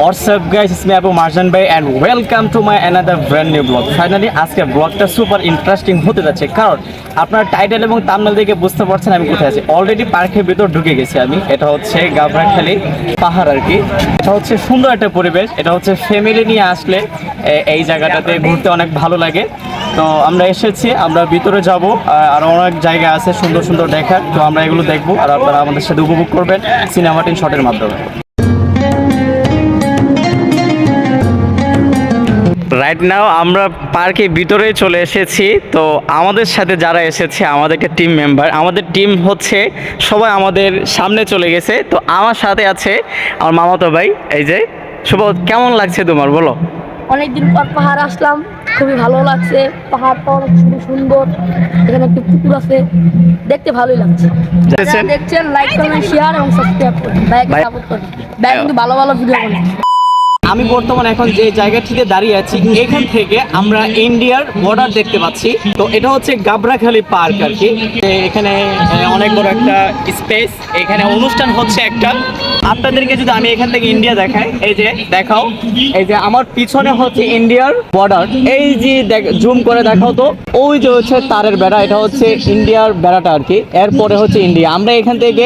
WhatsApp guys ইসমি Abu Marjan ভাই and welcome to my another brand new blog finally আজকে ব্লগটা super interesting হতে যাচ্ছে, কারণ আপনার টাইটেল এবং তামনাল দেখে বুঝতে পারছেন আমি কোথায় আছি। অলরেডি পার্কের ভিতর ঢুকে গেছি আমি। এটা হচ্ছে গাবরাখালি পাহাড় আর কি। এটা হচ্ছে সুন্দর একটা পরিবেশ। এটা হচ্ছে ফ্যামিলি নিয়ে আসলে এই জায়গাটাতে ঘুরতে অনেক ভালো লাগে। তো আমরা এসেছি, আমরা ভিতরে যাব। আর অনেক জায়গা আছে সুন্দর সুন্দর দেখার। তো আমরা এগুলো দেখব, আর আপনারা আমাদের সাথে উপভোগ করবেন সিনেমাটিক শটের মাধ্যমে। রাইট নাও আমরা পার্কের ভিতরে চলে এসেছি। তো আমাদের সাথে যারা এসেছে আমাদের একটা টিম মেম্বার আমাদের টিম হচ্ছে সবাই আমাদের সামনে চলে গেছে। তো আমার সাথে আছে আমার মামাতো ভাই এই যে শুভ কেমন লাগছে তোমার বলো? অনেকদিন পর পাহাড় আসলাম খুবই ভালো লাগছে। পাহাড়টা অনেক খুবই সুন্দর এখানে একটি পুকুর আছে দেখতে ভালোই লাগছে। দেখছেন? লাইক কমেন্ট শেয়ার এবং সাবস্ক্রাইব করুন। সাপোর্ট করুন। কিন্তু ভালো ভালো ভিডিও বানায়। আমি বর্তমানে এখন যে জায়গাটিতে দাঁড়িয়ে আছি, এখান থেকে আমরা ইন্ডিয়ার বর্ডার দেখতে পাচ্ছি। তো এটা হচ্ছে গাবরাখালি পার্ক আর কি। এখানে অনেক বড় একটা স্পেস এখানে অনুষ্ঠান হচ্ছে একটা। আপনাদেরকে যদি আমি এখান থেকে ইন্ডিয়া দেখাই, এই যে দেখাও। এই যে আমার পিছনে হচ্ছে ইন্ডিয়ার বর্ডার এই যে জুম করে দেখাও তো। ওই যে হচ্ছে তারের বেড়া, এটা হচ্ছে ইন্ডিয়ার বেড়াটা আর কি। এরপরে হচ্ছে ইন্ডিয়া। আমরা এখান থেকে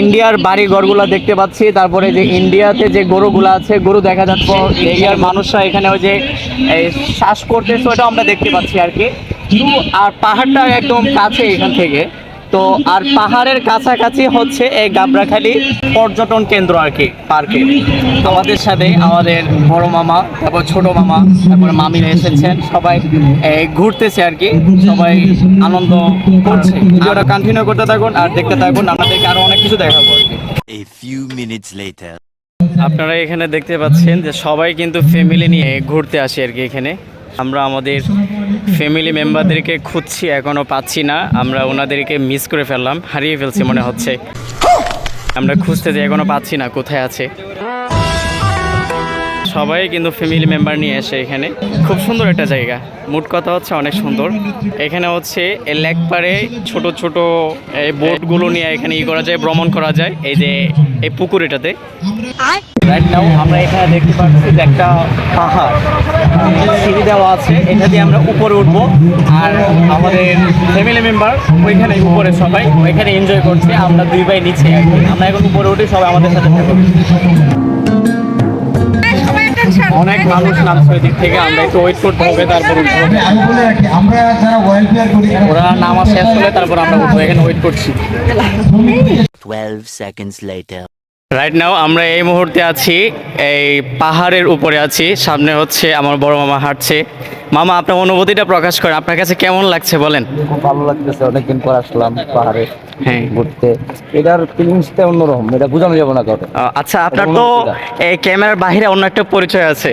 ইন্ডিয়ার বাড়ি ঘরগুলো দেখতে পাচ্ছি। তারপরে যে ইন্ডিয়াতে যে গরুগুলো আছে, গরু দেখা ইন্ডিয়ার মানুষরা এখানে ওই যে শ্বাস করতেছে ওটা আমরা দেখতে পাচ্ছি আর কি। আর পাহাড়টা একদম কাছে এখান থেকে। তো, আর পাহাড়ের কাছাকাছি হচ্ছে এই গাবরাখালি পর্যটন কেন্দ্র আর কি, পার্কে। আমাদের সাথে আমাদের বড় মামা, তারপর ছোট মামা, তারপর মামিরা এসেছেন। সবাই ঘুরতেছে আর কি। সবাই আনন্দ করছে। ভিডিওটা কন্টিনিউ করতে থাকুন আর দেখতে থাকুন। আপনাদেরকে আরও অনেক কিছু দেখাবো আর কি. আপনারা এখানে দেখতে পাচ্ছেন যে সবাই কিন্তু ফ্যামিলি নিয়ে ঘুরতে আসে আর কি এখানে। আমরা আমাদের ফ্যামিলি মেম্বারদেরকে খুঁজছি এখনও পাচ্ছি না। আমরা ওনাদেরকে মিস করে ফেললাম, হারিয়ে ফেলছি মনে হচ্ছে। আমরা খুঁজতে যে এখনও পাচ্ছি না, কোথায় আছে? সবাই কিন্তু ফ্যামিলি মেম্বার নিয়ে এসে এখানে। খুব সুন্দর একটা জায়গা। মোট কথা হচ্ছে অনেক সুন্দর। এখানে হচ্ছে লেক পারে ছোট ছোট এই বোটগুলো নিয়ে এখানে ই করা যায়, ভ্রমণ করা যায়, এই যে এই রাইট নাও আমরা এখানে দেখতে পাচ্ছি যে একটা পাহাড়। সিঁড়ি দেওয়া আছে, এটা দিয়ে আমরা উপরে উঠবো। আর আমাদের ফ্যামিলি মেম্বার ওইখানে উপরে সবাই, ওইখানে এনজয় করছে। আমরা দুই ভাই নিচে আমরা এখন উপরে উঠে সবাই আমাদের সাথে থাকবে। অনেক মানুষ নামছে ওই দিক থেকে আমরা একটু ওয়েট করতে হবে তারপর উঠবো। আমরা যারা ওয়েলফেয়ার করি ওরা নামা শেষ হলে তারপর আমরা উঠবো এখানে ওয়েট করছি। 12 seconds later. রাইট নাও আমরা এই মুহূর্তে আছি এই পাহাড়ের উপরে আছি সামনে হচ্ছে আমার বড় মামা হাঁটছে। মামা আপনার অনুভূতিটা প্রকাশ করেন। আপনার কাছে কেমন লাগছে বলেন? খুব ভালো লাগতেছে অনেকদিন পর আসলাম পাহাড়ে হ্যাঁ। ঘুরতে। এটার ফিলিংসটা অন্যরকম এটা বোঝানো যাবে না কাউকে। আচ্ছা আপনার তো এই ক্যামেরার বাইরে অন্য একটা পরিচয় আছে।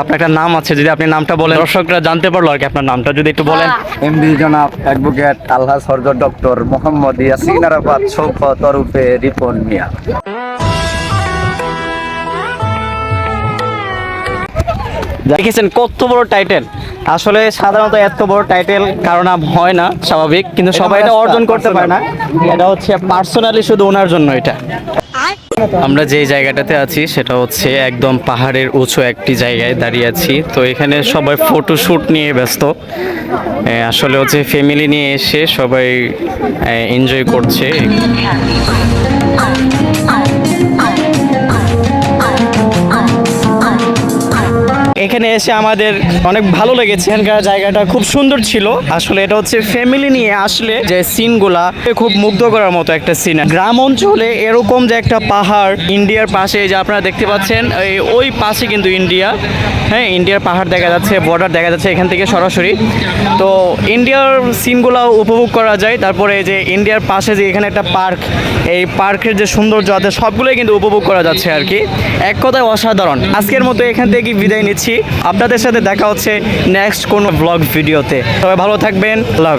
আপনার একটা নাম আছে যদি আপনি নামটা বলেন। দর্শকরা জানতে পারল আর কি আপনার নামটা যদি একটু বলেন। এমডি জনাব অ্যাডভোকেট আল্লাহ সরজ ডক্টর মোহাম্মদ ইয়াসিন আরাফাত শৌকত ওরফে রিপন মিয়া। দেখেছেন কত বড় টাইটেল আসলে সাধারণত এত বড় টাইটেল কারণ নাম হয় না স্বাভাবিক কিন্তু সবাই এটা অর্জন করতে পারে না। এটা হচ্ছে পার্সোনালি শুধু ওনার জন্য এটা। আমরা যে জায়গাটাতে আছি সেটা হচ্ছে একদম পাহাড়ের উঁচু একটি জায়গায় দাঁড়িয়ে আছি। তো এখানে সবাই ফটোশ্যুট নিয়ে ব্যস্ত। আসলে হচ্ছে ফ্যামিলি নিয়ে এসে সবাই এনজয় করছে। এখানে এসে আমাদের অনেক ভালো লেগেছে। এখানকার জায়গাটা খুব সুন্দর ছিল। আসলে এটা হচ্ছে ফ্যামিলি নিয়ে আসলে যে সিনগুলা খুব মুগ্ধ করার মতো একটা সিন গ্রাম অঞ্চলে এরকম যে একটা পাহাড় ইন্ডিয়ার পাশে যে আপনারা দেখতে পাচ্ছেন ওই পাশে কিন্তু ইন্ডিয়া। হ্যাঁ ইন্ডিয়ার পাহাড় দেখা যাচ্ছে বর্ডার দেখা যাচ্ছে এখান থেকে সরাসরি। তো ইন্ডিয়ার সিনগুলো উপভোগ করা যায়। তারপরে যে ইন্ডিয়ার পাশে যে এখানে একটা পার্ক এই পার্কের যে সৌন্দর্য আছে, সবগুলোই কিন্তু উপভোগ করা যাচ্ছে আর কি। এক কথায় অসাধারণ। আজকের মতো এখান থেকে বিদায় নিচ্ছি। আপনাদের সাথে দেখা হচ্ছে নেক্সট কোনো ব্লগ ভিডিওতে। সবাই ভালো থাকবেন লাভ